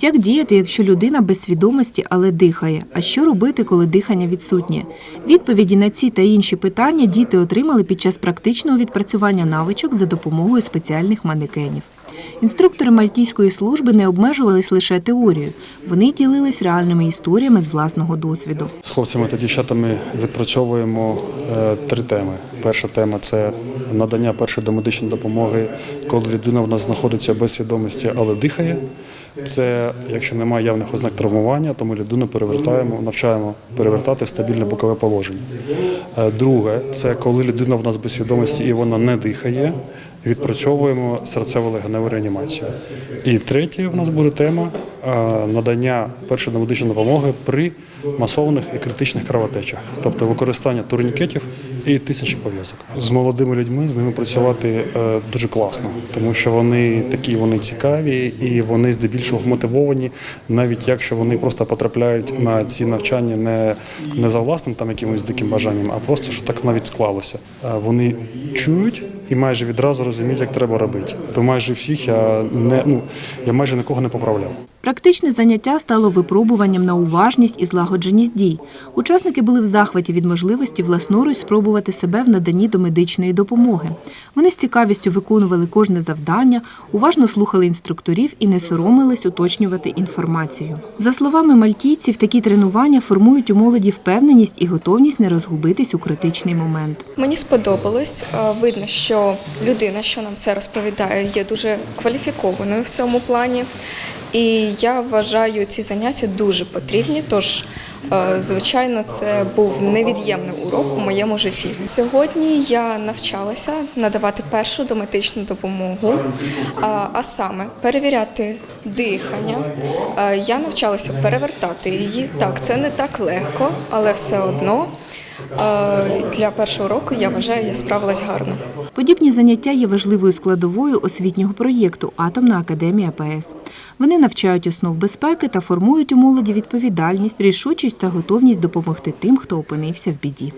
Як діяти, якщо людина без свідомості, але дихає? А що робити, коли дихання відсутнє? Відповіді на ці та інші питання діти отримали під час практичного відпрацювання навичок за допомогою спеціальних манекенів. Інструктори мальтійської служби не обмежувались лише теорією. Вони ділились реальними історіями з власного досвіду. З хлопцями та дівчатами відпрацьовуємо е, три теми. Перша тема це надання першої домедичної допомоги, коли людина в нас знаходиться без свідомості, але дихає. Це якщо немає явних ознак травмування, то ми людину перевертаємо, навчаємо перевертати в стабільне бокове положення. Е, Друге, це коли людина в нас без свідомості і вона не дихає. Відпрацьовуємо серцево-легеневу реанімацію. І третє в нас буде тема надання першої домедичної допомоги при масованих і критичних кровотечах, тобто використання турнікетів і тисячі пов'язок. З молодими людьми з ними працювати е, дуже класно, тому що вони такі вони цікаві і вони здебільшого вмотивовані, навіть якщо вони просто потрапляють на ці навчання не, не за власним там якимось диким бажанням, а просто що так навіть склалося. Е, Вони чують і майже відразу розуміють, як треба робити. То майже всіх я не ну я майже нікого не поправляв. Практичне заняття стало випробуванням на уважність і злагодженість дій. Учасники були в захваті від можливості власноруч спробувати себе в наданні до медичної допомоги. Вони з цікавістю виконували кожне завдання, уважно слухали інструкторів і не соромились уточнювати інформацію. За словами мальтійців, такі тренування формують у молоді впевненість і готовність не розгубитись у критичний момент. Мені сподобалось. Видно, що людина, що нам це розповідає, є дуже кваліфікованою в цьому плані. І я вважаю ці заняття дуже потрібні. Тож, е, звичайно, це був невід'ємний урок у моєму житті. Сьогодні я навчалася надавати першу домедичну допомогу, а- а саме перевіряти дихання. Е, Я навчалася перевертати її. Так, це не так легко, але все одно. Для першого року я вважаю, я справилась гарно. Подібні заняття є важливою складовою освітнього проєкту Атомна академія ПС. Вони навчають основ безпеки та формують у молоді відповідальність, рішучість та готовність допомогти тим, хто опинився в біді.